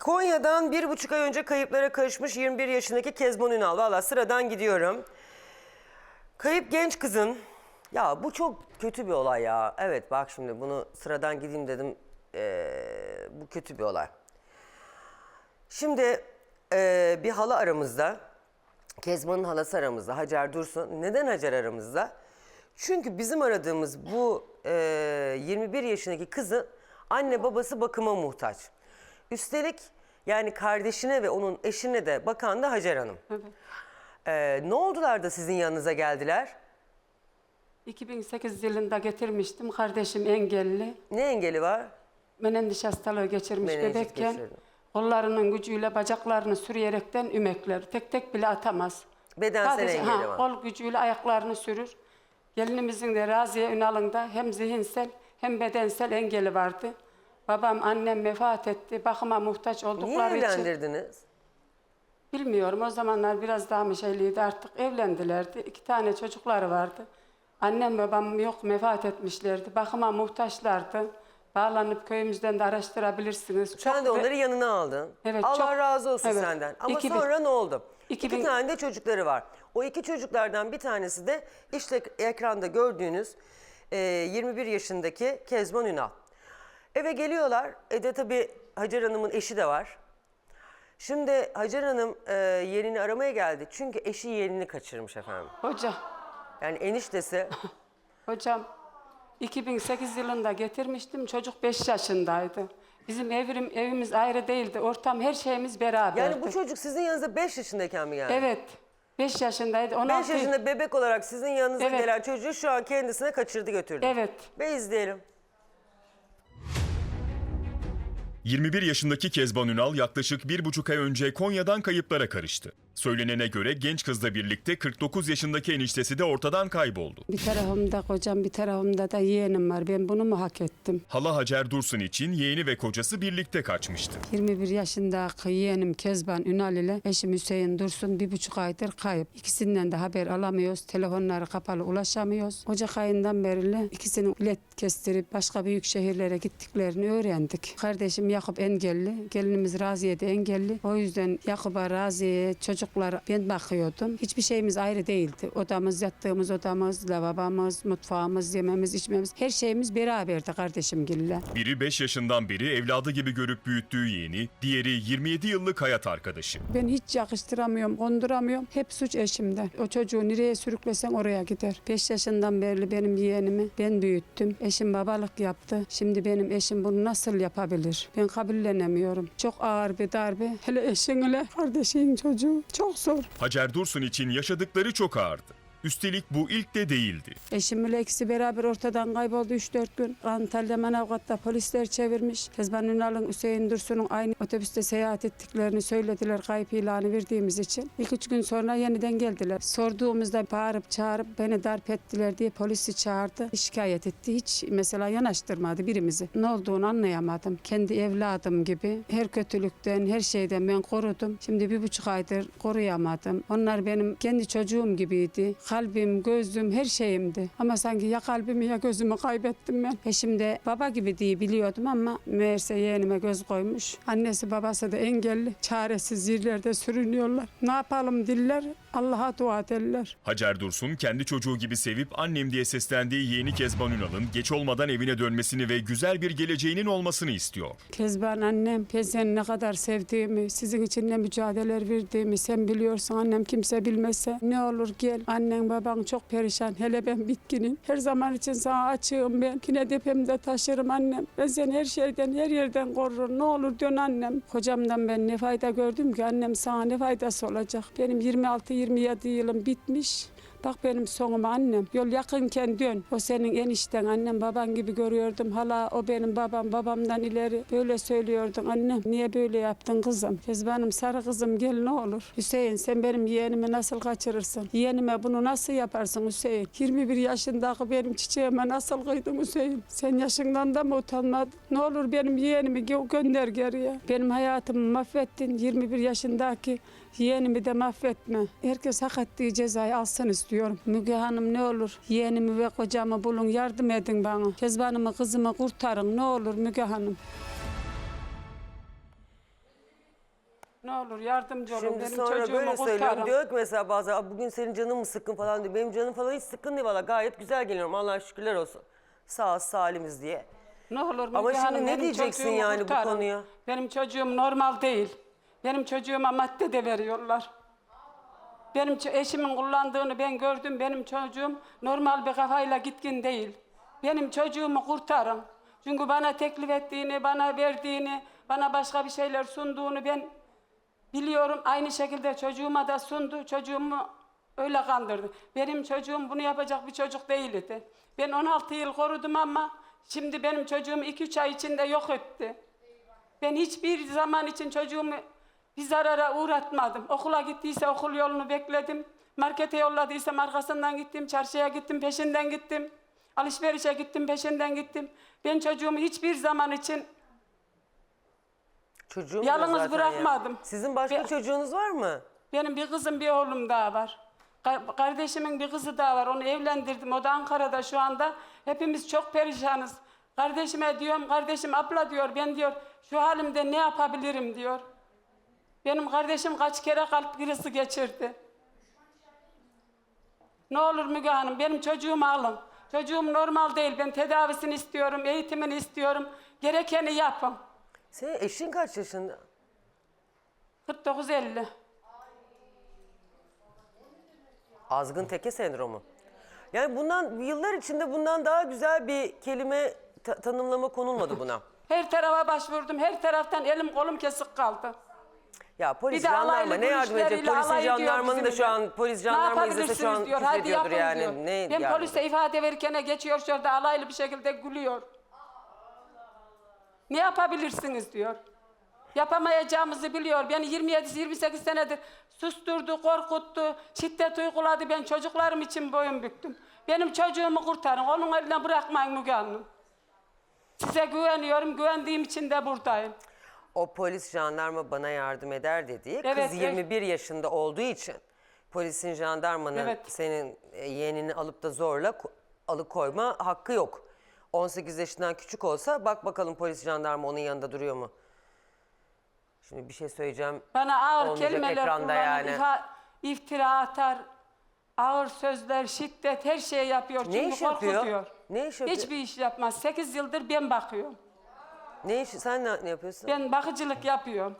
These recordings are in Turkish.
Konya'dan bir buçuk ay önce kayıplara karışmış 21 yaşındaki Kezban Ünal. Valla sıradan gidiyorum. Kayıp genç kızın... Ya bu çok kötü bir olay ya. Evet bak şimdi bunu sıradan gideyim dedim. Ee, bu kötü bir olay. Şimdi ee, bir hala aramızda. Kezban'ın halası aramızda. Hacer Dursun. Neden Hacer aramızda? Çünkü bizim aradığımız bu ee, 21 yaşındaki kızın anne babası bakıma muhtaç. Üstelik yani kardeşine ve onun eşine de bakan da Hacer Hanım. Ee, ne oldular da sizin yanınıza geldiler? 2008 yılında getirmiştim. Kardeşim engelli. Ne engeli var? Menendiş hastalığı geçirmiş Menenjit bebekken. geçirdi. Kollarının gücüyle bacaklarını sürüyerekten ümekler. Tek tek bile atamaz. Bedensel Sadece engeli ha, var. kol gücüyle ayaklarını sürür. Gelinimizin de Raziye Ünal'ın da hem zihinsel hem bedensel engeli vardı. Babam, annem vefat etti. Bakıma muhtaç Niye oldukları için. evlendirdiniz? Bilmiyorum o zamanlar biraz daha mı şeyliydi artık evlendilerdi. İki tane çocukları vardı. Annem babam yok vefat etmişlerdi. Bakıma muhtaçlardı. Bağlanıp köyümüzden de araştırabilirsiniz. Sen Çok de ve- onları yanına aldın. Evet, Allah çok- razı olsun evet. senden. Ama 2000 sonra ne oldu? İki 2000 tane de çocukları var. O iki çocuklardan bir tanesi de işte ekranda gördüğünüz e, 21 yaşındaki Kezban Ünal. Eve geliyorlar. E de tabii Hacer Hanım'ın eşi de var. Şimdi Hacer Hanım e, yeğenini aramaya geldi. Çünkü eşi yeğenini kaçırmış efendim. Hoca, Yani eniştesi hocam 2008 yılında getirmiştim. Çocuk 5 yaşındaydı. Bizim evim, evimiz ayrı değildi. Ortam her şeyimiz beraberdi. yani bu çocuk sizin yanınızda 5 yaşındayken mi geldi? Evet. 5 yaşındaydı. 16 5 yaşında bebek olarak sizin yanınıza Evet. gelen çocuğu şu an kendisine kaçırdı götürdü. Evet. Ve izleyelim. 21 yaşındaki Kezban Ünal yaklaşık bir buçuk ay önce Konya'dan kayıplara karıştı. Söylenene göre genç kızla birlikte 49 yaşındaki eniştesi de ortadan kayboldu. Bir tarafımda kocam, bir tarafımda da yeğenim var. Ben bunu mu hak ettim? Hala Hacer Dursun için yeğeni ve kocası birlikte kaçmıştı. 21 yaşındaki yeğenim Kezban Ünal ile eşim Hüseyin Dursun bir buçuk aydır kayıp. İkisinden de haber alamıyoruz. Telefonları kapalı ulaşamıyoruz. Ocak ayından beri ikisini bilet kestirip başka büyük şehirlere gittiklerini öğrendik. Kardeşim Yakup engelli, gelinimiz Raziye de engelli. O yüzden Yakup'a, Raziye'ye, çocuklara ben bakıyordum. Hiçbir şeyimiz ayrı değildi. Odamız, yattığımız odamız, lavabamız, mutfağımız, yememiz, içmemiz her şeyimiz beraberdi kardeşimgille. Biri 5 yaşından beri evladı gibi görüp büyüttüğü yeğeni, diğeri 27 yıllık hayat arkadaşı. Ben hiç yakıştıramıyorum, konduramıyorum. Hep suç eşimde. O çocuğu nereye sürüklesen oraya gider. 5 yaşından beri benim yeğenimi ben büyüttüm. Eşim babalık yaptı. Şimdi benim eşim bunu nasıl yapabilir? Ben kabullenemiyorum. Çok ağır bir darbe. Hele eşin ile kardeşin çocuğu. Çok zor. Hacer Dursun için yaşadıkları çok ağırdı. Üstelik bu ilk de değildi. Eşimle ikisi beraber ortadan kayboldu 3-4 gün. Antalya Manavgat'ta polisler çevirmiş. Kezban Ünal'ın Hüseyin Dursun'un aynı otobüste seyahat ettiklerini söylediler kayıp ilanı verdiğimiz için. İlk üç gün sonra yeniden geldiler. Sorduğumuzda bağırıp çağırıp beni darp ettiler diye polisi çağırdı. Şikayet etti. Hiç mesela yanaştırmadı birimizi. Ne olduğunu anlayamadım. Kendi evladım gibi her kötülükten, her şeyden ben korudum. Şimdi bir buçuk aydır koruyamadım. Onlar benim kendi çocuğum gibiydi. Kalbim, gözüm, her şeyimdi. Ama sanki ya kalbimi ya gözümü kaybettim ben. Eşim de baba gibi diye biliyordum ama meğerse yeğenime göz koymuş. Annesi babası da engelli. Çaresiz yerlerde sürünüyorlar. Ne yapalım diller, Allah'a dua ederler. Hacer Dursun kendi çocuğu gibi sevip annem diye seslendiği yeğeni Kezban Ünal'ın geç olmadan evine dönmesini ve güzel bir geleceğinin olmasını istiyor. Kezban annem, ben seni ne kadar sevdiğimi, sizin için ne mücadeleler verdiğimi sen biliyorsun. Annem kimse bilmese ne olur gel. Annen baban çok perişan. Hele ben bitkinim. Her zaman için sana açığım ben. Yine depemde taşırım annem. Ben seni her şeyden, her yerden korurum. Ne olur dön annem. Kocamdan ben ne fayda gördüm ki annem sana ne faydası olacak. Benim 26-27 yılım bitmiş. Bak benim sonuma annem. Yol yakınken dön. O senin enişten annem baban gibi görüyordum. Hala o benim babam babamdan ileri. Böyle söylüyordun annem. Niye böyle yaptın kızım? Kezbanım sarı kızım gel ne olur. Hüseyin sen benim yeğenimi nasıl kaçırırsın? Yeğenime bunu nasıl yaparsın Hüseyin? 21 yaşındaki benim çiçeğime nasıl kıydın Hüseyin? Sen yaşından da mı utanmadın? Ne olur benim yeğenimi gö- gönder geriye. Benim hayatımı mahvettin. 21 yaşındaki Yeğenimi de mahvetme. Herkes hak ettiği cezayı alsın istiyorum. Müge Hanım ne olur yeğenimi ve kocamı bulun yardım edin bana. Kezbanımı kızımı kurtarın ne olur Müge Hanım. Ne olur yardımcı olun. Şimdi Benim sonra çocuğumu böyle söylüyorum. kurtarın. Diyor ki mesela bazen "Aa, bugün senin canın mı sıkkın falan diyor. Benim canım falan hiç sıkkın değil valla. Gayet güzel geliyorum. Allah'a şükürler olsun. Sağ salimiz diye. Ne olur Müge Ama şimdi Hanım, ne benim diyeceksin çocuğumu yani bu kurtarın. konuya? Benim çocuğum normal değil. Benim çocuğuma madde de veriyorlar. Benim eşimin kullandığını ben gördüm. Benim çocuğum normal bir kafayla gitkin değil. Benim çocuğumu kurtarın. Çünkü bana teklif ettiğini, bana verdiğini, bana başka bir şeyler sunduğunu ben biliyorum. Aynı şekilde çocuğuma da sundu. Çocuğumu öyle kandırdı. Benim çocuğum bunu yapacak bir çocuk değildi. Ben 16 yıl korudum ama şimdi benim çocuğum 2-3 ay içinde yok etti. Ben hiçbir zaman için çocuğumu bir zarara uğratmadım. Okula gittiyse okul yolunu bekledim. Markete yolladıysa arkasından gittim. Çarşıya gittim, peşinden gittim. Alışverişe gittim, peşinden gittim. Ben çocuğumu hiçbir zaman için Çocuğum Yalnız zaten bırakmadım. Ya. Sizin başka Ve- çocuğunuz var mı? benim bir kızım bir oğlum daha var. Ka- Kardeşimin bir kızı daha var. Onu evlendirdim. O da Ankara'da şu anda. Hepimiz çok perişanız. Kardeşime diyorum, kardeşim abla diyor, ben diyor şu halimde ne yapabilirim diyor. Benim kardeşim kaç kere kalp krizi geçirdi. Ne olur Müge Hanım benim çocuğumu alın. Çocuğum normal değil. Ben tedavisini istiyorum, eğitimini istiyorum. Gerekeni yapın. Senin eşin kaç yaşında? 49-50. Azgın teke sendromu. Yani bundan yıllar içinde bundan daha güzel bir kelime ta- tanımlama konulmadı buna. Her tarafa başvurdum. Her taraftan elim kolum kesik kaldı. Ya polis Bir de jandarma alaylı ne yardım edecek? görüşleriyle Polisin alay ediyor jandarmanın da şu an polis Ne jandarma izlese şu an yapabilirsiniz diyor. Hadi yapın yani. diyor. Ne ben yardım polise ifade verirken geçiyor şurada alaylı bir şekilde gülüyor. Ne yapabilirsiniz diyor. Yapamayacağımızı biliyor. Beni 27-28 senedir susturdu, korkuttu, şiddet uyguladı. Ben çocuklarım için boyun büktüm. Benim çocuğumu kurtarın. Onun eline bırakmayın Müge Hanım. Size güveniyorum. Güvendiğim için de buradayım. O polis jandarma bana yardım eder dediği Evet, kız evet. 21 yaşında olduğu için polisin jandarmanın Evet. senin e, yeğenini alıp da zorla ko- alıkoyma hakkı yok. 18 yaşından küçük olsa bak bakalım polis jandarma onun yanında duruyor mu? Şimdi bir şey söyleyeceğim. Bana ağır Olmayacak kelimeler ekranda kullanır, yani. iftira atar, ağır sözler, şiddet her şeyi yapıyor. Ne Çünkü iş yapıyor? korkutuyor. Ne iş yapıyor? Hiçbir iş yapmaz. 8 yıldır ben bakıyorum. Ne iş? Sen ne, ne yapıyorsun? Ben bakıcılık yapıyorum.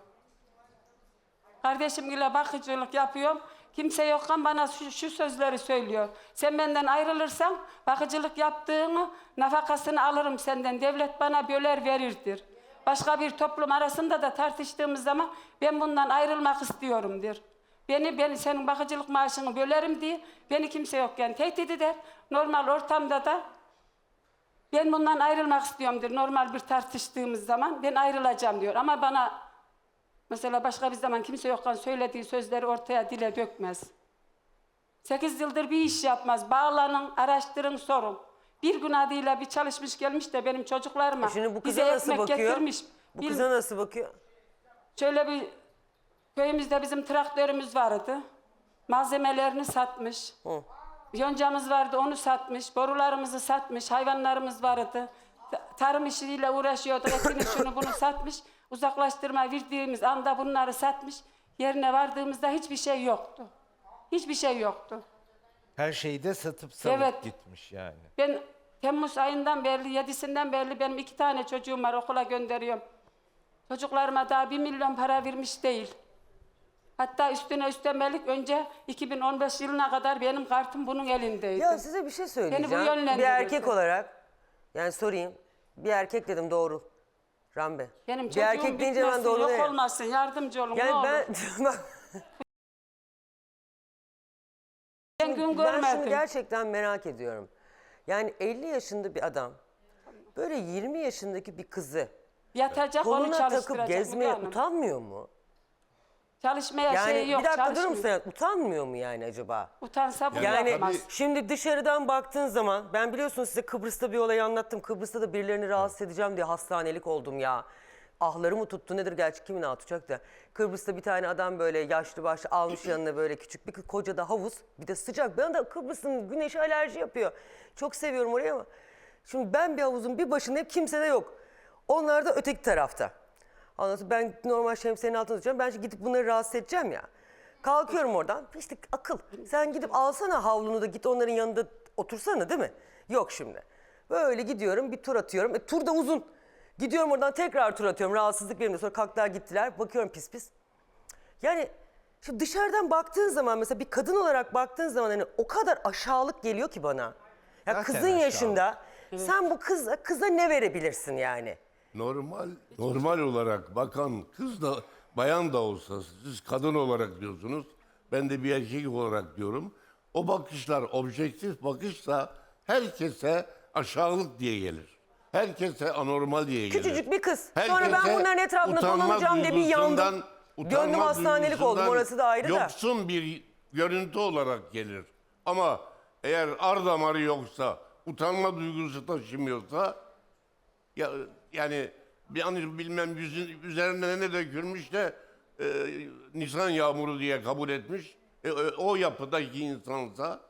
Kardeşimle bakıcılık yapıyorum. Kimse yokken bana şu, şu sözleri söylüyor. Sen benden ayrılırsan bakıcılık yaptığını nafakasını alırım senden. Devlet bana böler verirdir. Başka bir toplum arasında da tartıştığımız zaman ben bundan ayrılmak istiyorum der. Beni, beni senin bakıcılık maaşını bölerim diye beni kimse yokken tehdit eder. Normal ortamda da ben bundan ayrılmak istiyorum diyor. Normal bir tartıştığımız zaman ben ayrılacağım diyor. Ama bana mesela başka bir zaman kimse yokken söylediği sözleri ortaya dile dökmez. Sekiz yıldır bir iş yapmaz. Bağlanın, araştırın, sorun. Bir gün adıyla bir çalışmış gelmiş de benim çocuklarıma E Şimdi bu bize kıza nasıl ekmek bakıyor? getirmiş. Bu Bir- kıza nasıl bakıyor? Şöyle bir köyümüzde bizim traktörümüz vardı. Malzemelerini satmış. Hı. Yoncamız vardı onu satmış. Borularımızı satmış. Hayvanlarımız vardı. Ta- Tarım işiyle uğraşıyorduk. Etini şunu bunu satmış. Uzaklaştırma verdiğimiz anda bunları satmış. Yerine vardığımızda hiçbir şey yoktu. Hiçbir şey yoktu. Her şeyi de satıp salıp Evet. gitmiş yani. Ben Temmuz ayından beri, yedisinden beri benim iki tane çocuğum var okula gönderiyorum. Çocuklarıma daha bir milyon para vermiş değil. Hatta üstüne üstemelik önce 2015 yılına kadar benim kartım bunun elindeydi. Ya size bir şey söyleyeceğim. bir yönlendirirdi. erkek olarak yani sorayım. Bir erkek dedim doğru. Rambe. benim bir çocuğum erkek deyince ben bitmesin, doğru yok olmasın, yardımcı olun ne Yani olur. ben Ben, gün ben şunu görmedim. gerçekten merak ediyorum. Yani 50 yaşında bir adam böyle 20 yaşındaki bir kızı Yatacak onu koluna takıp çalıştıracak. gezmeye Hanım. utanmıyor mu? Çalışmaya Yani şey yok, bir dakika durur çalışmıyor. musun? Yani utanmıyor mu yani acaba? Utansa bunu Yani yapmaz. şimdi dışarıdan baktığın zaman ben biliyorsunuz size Kıbrıs'ta bir olayı anlattım. Kıbrıs'ta da birilerini rahatsız edeceğim diye hastanelik oldum ya. Ahları mı tuttu nedir gerçi kimin ağı tutacak da. Kıbrıs'ta bir tane adam böyle yaşlı başlı almış yanına böyle küçük bir koca da havuz. Bir de sıcak. Ben de Kıbrıs'ın güneşi alerji yapıyor. Çok seviyorum orayı ama. Şimdi ben bir havuzun bir başında hep kimse de yok. Onlar da öteki tarafta. Sonra ben normal şemsiyenin altına tutacağım. Ben şimdi gidip bunları rahatsız edeceğim ya. Kalkıyorum oradan. İşte akıl. Sen gidip alsana havlunu da git onların yanında otursana değil mi? Yok şimdi. Böyle gidiyorum bir tur atıyorum. E, tur da uzun. Gidiyorum oradan tekrar tur atıyorum. Rahatsızlık benim de. Sonra kalktılar gittiler. Bakıyorum pis pis. Yani şimdi dışarıdan baktığın zaman mesela bir kadın olarak baktığın zaman hani o kadar aşağılık geliyor ki bana. Ya Zaten kızın aşağılık. yaşında sen bu kıza kıza ne verebilirsin yani? Normal normal olarak bakan kız da bayan da olsa siz kadın olarak diyorsunuz. Ben de bir erkek olarak diyorum. O bakışlar objektif bakışsa herkese aşağılık diye gelir. Herkese anormal diye gelir. Küçücük bir kız. Sonra ben Herkese bunların etrafında utanma dolanacağım diye bir yandım. duygusundan- utanma Gönlüm hastanelik oldum duygusundan orası da ayrı da. Yoksun bir görüntü olarak gelir. Ama eğer ar damarı yoksa, utanma duygusu taşımıyorsa ya yani bir hani bilmem yüzün üzerine ne dökülmüş de e, Nisan yağmuru diye kabul etmiş. E, e, o yapıdaki insansa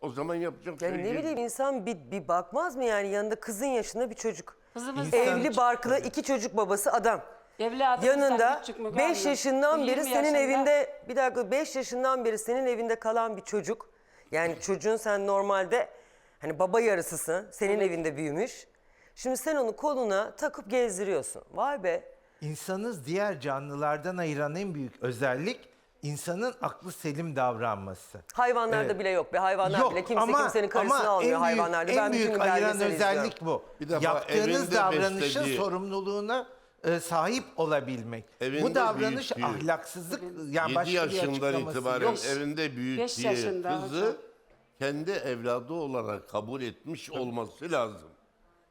o zaman yapacak Yani şey ne bileyim insan bir, bir bakmaz mı yani yanında kızın yaşında bir çocuk. Kızımız İnsan- Evli barklı iki çocuk babası adam. evladımız Yanında küçük Müge 5 Hanım. yaşından beri 20 senin yaşında. evinde bir dakika 5 yaşından beri senin evinde kalan bir çocuk. Yani çocuğun sen normalde hani baba yarısısın. Senin evinde büyümüş. Şimdi sen onu koluna takıp gezdiriyorsun. Vay be. İnsanız diğer canlılardan ayıran en büyük özellik insanın aklı selim davranması. Hayvanlarda Evet. bile yok be. Hayvanlar Yok bile kimse ama, kimsenin karısını ama almıyor en büyük, hayvanlarda. en ben büyük bütün ayıran belgesel özellik izliyorum. bu. Bir defa Yaptığınız evinde davranışın beslediği- sorumluluğuna e, sahip olabilmek. Evinde bu davranış büyüttüğü- ahlaksızlık yani 7 başka bir yaşından açıklaması itibaren yok. evinde Beş büyüttüğü yaşında kızı hocam. kendi evladı olarak kabul etmiş olması lazım.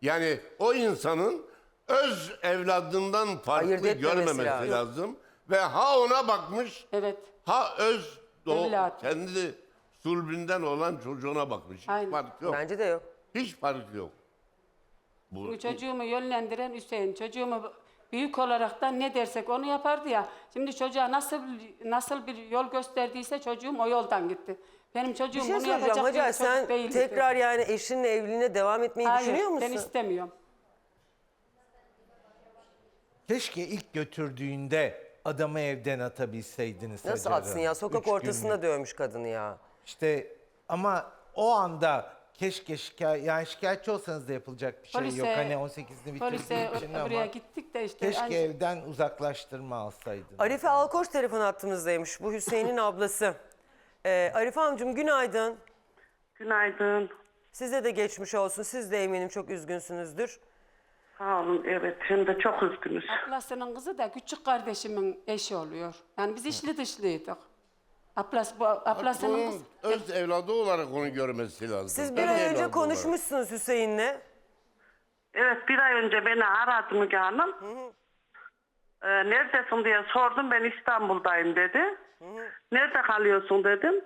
Yani o insanın öz evladından farklı Ayırt etmemesi görmemesi lazım. lazım. Ve ha ona bakmış, Evet. ha öz doğ, Evlat. kendi sulbünden olan çocuğuna bakmış. Hiç Aynen. fark yok. Bence de yok. Hiç fark yok. Bu, Bu çocuğumu yönlendiren Hüseyin. Çocuğumu büyük olarak da ne dersek onu yapardı ya. Şimdi çocuğa nasıl nasıl bir yol gösterdiyse çocuğum o yoldan gitti. Benim çocuğum Bir şey bunu yapacak Hacer bir çocuk sen değildi. tekrar yani eşinle evliliğine devam etmeyi Hayır, düşünüyor musun? ben istemiyorum. Keşke ilk götürdüğünde adamı evden atabilseydiniz. Nasıl Hacer atsın Hanım. ya? Sokak Üç ortasında günlük. dövmüş kadını ya. İşte ama o anda keşke şikayet yani şikayetçi olsanız da yapılacak bir şey yok. Hani 18'ini polise bitirdiği için oraya ama gittik de işte. keşke anca- evden uzaklaştırma alsaydınız. Arife Alkoç telefon hattımızdaymış. Bu Hüseyin'in ablası. Ee, Arife Hanımcığım günaydın. Günaydın. Size de geçmiş olsun. Siz de eminim çok üzgünsünüzdür. Sağ olun. Evet, hem de çok üzgünüz. Ablasının kızı da küçük kardeşimin eşi oluyor. Yani biz içli dışlıydık. Ablas, bu, ablasının kızı. öz evladı olarak onu görmesi lazım. Siz bir Öz ay önce evladı olarak. konuşmuşsunuz Hüseyin'le. Evet, bir ay önce beni aradı Müge Hanım. Ee, neredesin diye sordum. Ben İstanbul'dayım dedi. Nerede kalıyorsun dedim.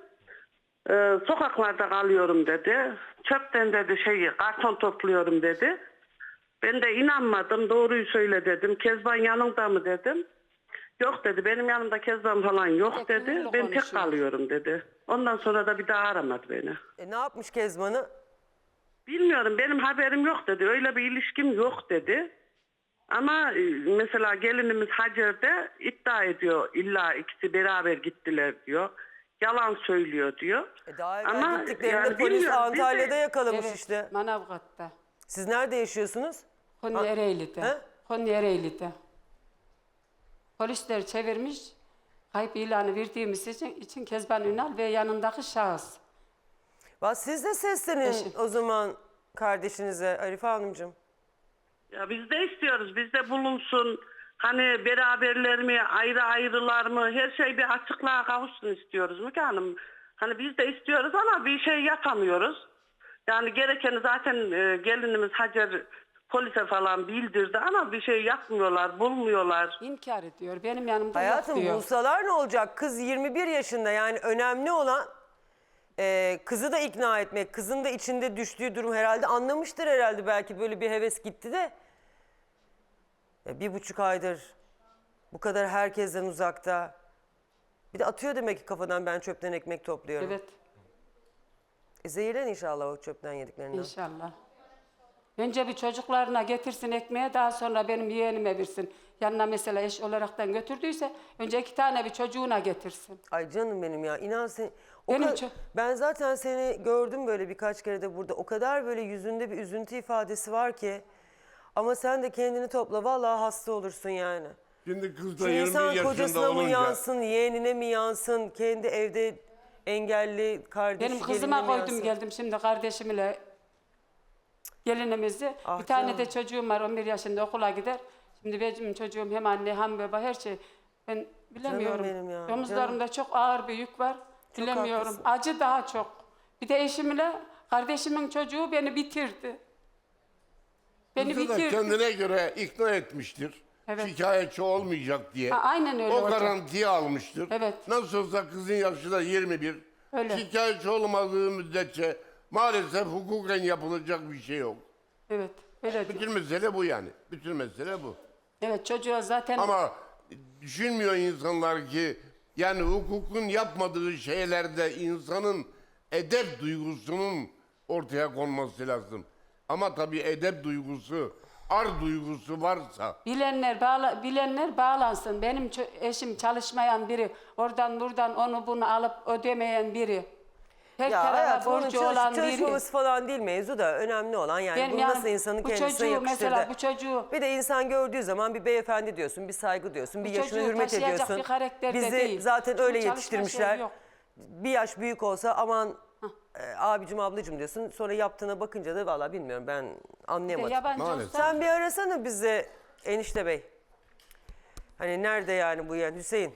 Ee, sokaklarda kalıyorum dedi. Çöpten dedi şeyi karton topluyorum dedi. Ben de inanmadım. Doğruyu söyle dedim. Kezban yanında mı dedim. Yok dedi. Benim yanımda Kezban falan yok Tek dedi. Ben tek konuşuyor. kalıyorum dedi. Ondan sonra da bir daha aramadı beni. E, ne yapmış Kezban'ı? Bilmiyorum benim haberim yok dedi. Öyle bir ilişkim yok dedi. Ama e, mesela gelinimiz Hacer'de iddia ediyor. İlla ikisi beraber gittiler diyor. Yalan söylüyor diyor. E, daha evvel Ama gittiklerinde yani polis bilmiyorum, Antalya'da yakalamış Evet, işte. Manavgat'ta. Siz nerede yaşıyorsunuz? Konya Ereğli'de. He? Konya Ereğli'de. Polisler çevirmiş. Kayıp ilanı verdiğimiz için, için Kezban Ünal ve yanındaki şahıs. Bak siz de seslenin Eşim. o zaman kardeşinize Arife Hanımcığım. Ya biz de istiyoruz. Biz de bulunsun. Hani beraberler mi, ayrı ayrılar mı? Her şey bir açıklığa kavuşsun istiyoruz Müge Hanım. Hani biz de istiyoruz ama bir şey yapamıyoruz. Yani gerekeni zaten e, gelinimiz Hacer polise falan bildirdi ama bir şey yapmıyorlar, bulmuyorlar. İnkar ediyor. Benim yanımda Hayatım yok diyor. bulsalar ne olacak? Kız 21 yaşında yani önemli olan e, kızı da ikna etmek. Kızın da içinde düştüğü durum herhalde anlamıştır herhalde belki böyle bir heves gitti de. E, bir buçuk aydır bu kadar herkesten uzakta. Bir de atıyor demek ki kafadan ben çöpten ekmek topluyorum. Evet E, zehirlen inşallah o çöpten yediklerinden. inşallah. Önce bir çocuklarına getirsin ekmeğe daha sonra benim yeğenime versin. Yanına mesela eş olaraktan götürdüyse önce iki tane bir çocuğuna getirsin. Ay canım benim ya inan sen o Benim ka- çok- ben zaten seni gördüm böyle birkaç kere de burada. O kadar böyle yüzünde bir üzüntü ifadesi var ki. Ama sen de kendini topla vallahi hasta olursun yani. Şimdi kız da Şimdi 21 insan yaşında kocasına mı olunca yansın, yeğenine mi yansın, kendi evde engelli kardeşi Benim gelinine kızıma mi koydum yansın? geldim şimdi kardeşimle gelinimizi. Ah bir tane canım. de çocuğum var 11 yaşında okula gider. Şimdi benim çocuğum hem anne hem baba her şey. Ben bilemiyorum. benim ya, Omuzlarımda çok ağır bir yük var. Çok bilemiyorum. haklısın. Acı daha çok. Bir de eşimle kardeşimin çocuğu beni bitirdi. Beni kızı da bitirdi. kendine göre ikna etmiştir. Evet. Şikayetçi olmayacak diye. Ha, aynen öyle O hocam. garantiyi almıştır. Evet. Nasıl olsa kızın yaşı da 21. Öyle. Şikayetçi olmadığı müddetçe maalesef hukuken yapılacak bir şey yok. Evet. Öyle diyor. Bütün mesele bu yani. Bütün mesele bu. Evet çocuğa zaten Ama düşünmüyor insanlar ki yani hukukun yapmadığı şeylerde insanın edep duygusunun ortaya konması lazım. Ama tabii edep duygusu, ar duygusu varsa Bilenler bağla, bilenler bağlansın. Benim eşim çalışmayan biri, oradan buradan onu bunu alıp ödemeyen biri. Her Ya tarafa hayat onun borcu çalış- olan biri. çalışmaması falan değil mevzu da önemli olan yani Ben bu yani nasıl insanın bu kendisine çocuğu yakıştırdığı. mesela bu çocuğu- Bir de insan gördüğü zaman bir beyefendi diyorsun, bir saygı diyorsun, bir Bu yaşına çocuğu hürmet taşıyacak ediyorsun. bir karakterde Bizi değil. zaten Çünkü öyle çalışma yetiştirmişler. yok. Bir yaş büyük olsa aman e, abicim ablacım diyorsun. Sonra yaptığına bakınca da valla bilmiyorum ben de anlayamadım. yabancı Maalesef. olsa Sen bir arasana bize enişte bey. Hani nerede yani bu yani Hüseyin?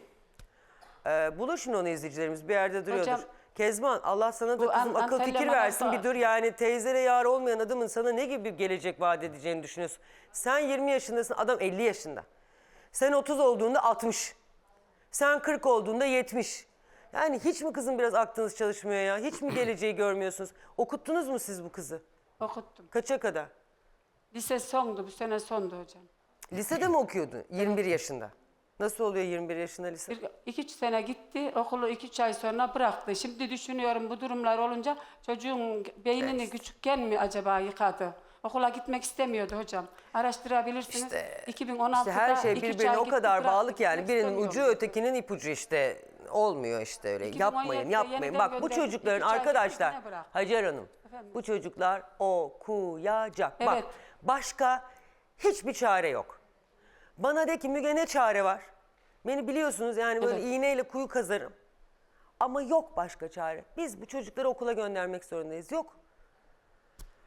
Ee, buluşun onu izleyicilerimiz bir yerde duruyordur. Hocam, Kezban Allah sana da bu kızım An- akıl Antalya fikir versin bir dur yani teyzene yar olmayan adamın sana ne gibi bir gelecek vaat edeceğini düşünüyorsun. Sen 20 yaşındasın adam 50 yaşında. Sen 30 olduğunda 60. Sen 40 olduğunda 70. Yani hiç mi kızım biraz aklınız çalışmıyor ya? Hiç mi geleceği görmüyorsunuz? Okuttunuz mu siz bu kızı? okuttum. Kaça kadar? Lise sondu, bu sene sondu hocam. Lisede mi okuyordu 21 yaşında? Nasıl oluyor 21 yaşında lise? Bir, iki sene gitti, okulu iki ay sonra bıraktı. Şimdi düşünüyorum bu durumlar olunca çocuğun beynini küçükken mi acaba yıkadı? Okula gitmek istemiyordu hocam. Araştırabilirsiniz. İşte, 2016'da İşte her şey iki üç birbirine ay o gitti, kadar bıraktı. bağlı ki yani Gitmek birinin ucu ötekinin ipucu işte olmuyor işte öyle. 2017'de Yapmayın yapmayın. yeniden Bak bu gönderdik, çocukların iki üç ay arkadaşlar. Hacer Hanım Efendim? bu çocuklar okuyacak. Bak Evet. başka hiçbir çare yok. Bana de ki Müge ne çare var? Beni biliyorsunuz yani böyle Evet. iğneyle kuyu kazarım. Ama yok başka çare. Biz bu çocukları okula göndermek zorundayız. Yok.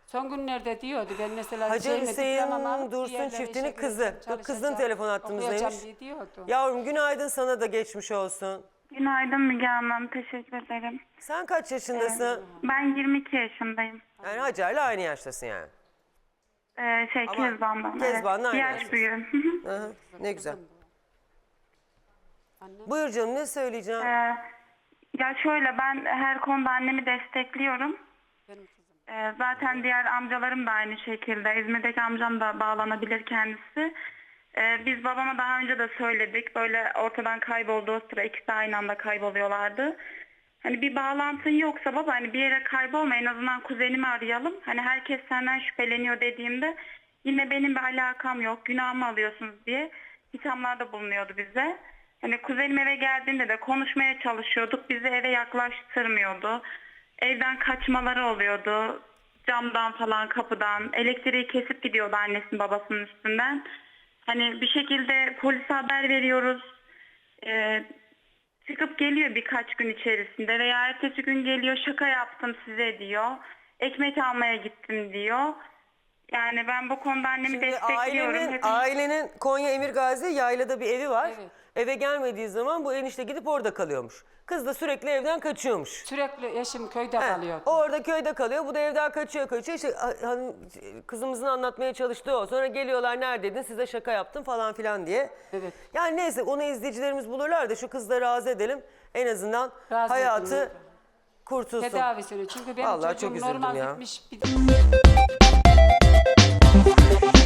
Son günlerde diyordu ben mesela Hacer şeyimi, Hüseyin bir Dursun yerlere çiftinin işe kızı. gireceğim, Dur, kızın çalışacağım, telefon hattımızdaymış. okuyacağım diye diyordu. Yavrum günaydın sana da geçmiş olsun. Günaydın Müge Hanım, teşekkür ederim. Sen kaç yaşındasın? Ben 22 yaşındayım. Yani Hacer'le aynı yaştasın yani. Ee, şey, Ama Kezban'dan. Kezban'la aynı Bir yaş büyüğüm. Hı hı, ne güzel. Buyur canım ne söyleyeceğim? Ee, ya şöyle, ben her konuda annemi destekliyorum. Benim kızım. Ee, zaten diğer amcalarım da aynı şekilde. İzmir'deki amcam da bağlanabilir kendisi. Ee, biz babama daha önce de söyledik. Böyle ortadan kaybolduğu sıra ikisi aynı anda kayboluyorlardı. Hani bir bağlantın yoksa baba hani bir yere kaybolma en azından kuzenimi arayalım. Hani herkes senden şüpheleniyor dediğimde yine benim bir alakam yok günahımı alıyorsunuz diye ithamlarda bulunuyordu bize. Hani kuzenim eve geldiğinde de konuşmaya çalışıyorduk. Bizi eve yaklaştırmıyordu. Evden kaçmaları oluyordu. Camdan falan kapıdan. Elektriği kesip gidiyordu annesinin babasının üstünden. Hani bir şekilde polise haber veriyoruz. Ee, çıkıp geliyor birkaç gün içerisinde veya ertesi gün geliyor şaka yaptım size diyor. Ekmek almaya gittim diyor. Yani ben bu konuda annemi Şimdi destekliyorum. ailenin, Hepimiz- ailenin Konya Emirgazi yaylada bir evi var. Evet. Eve gelmediği zaman bu enişte gidip orada kalıyormuş. Kız da sürekli evden kaçıyormuş. Sürekli eşim köyde He, kalıyordu. orada köyde kalıyor. Bu da evden kaçıyor kaçıyor. İşte ha- hanım kızımızın anlatmaya çalıştığı o. Sonra geliyorlar neredeydin size şaka yaptım falan filan diye. Evet. Yani neyse onu izleyicilerimiz bulurlar da şu kızları razı edelim. En azından Razı hayatı edelim. kurtulsun. Tedavisini. Çünkü benim Vallahi çok çocuğum üzüldüm normal ya. gitmiş. Bir... Thank you.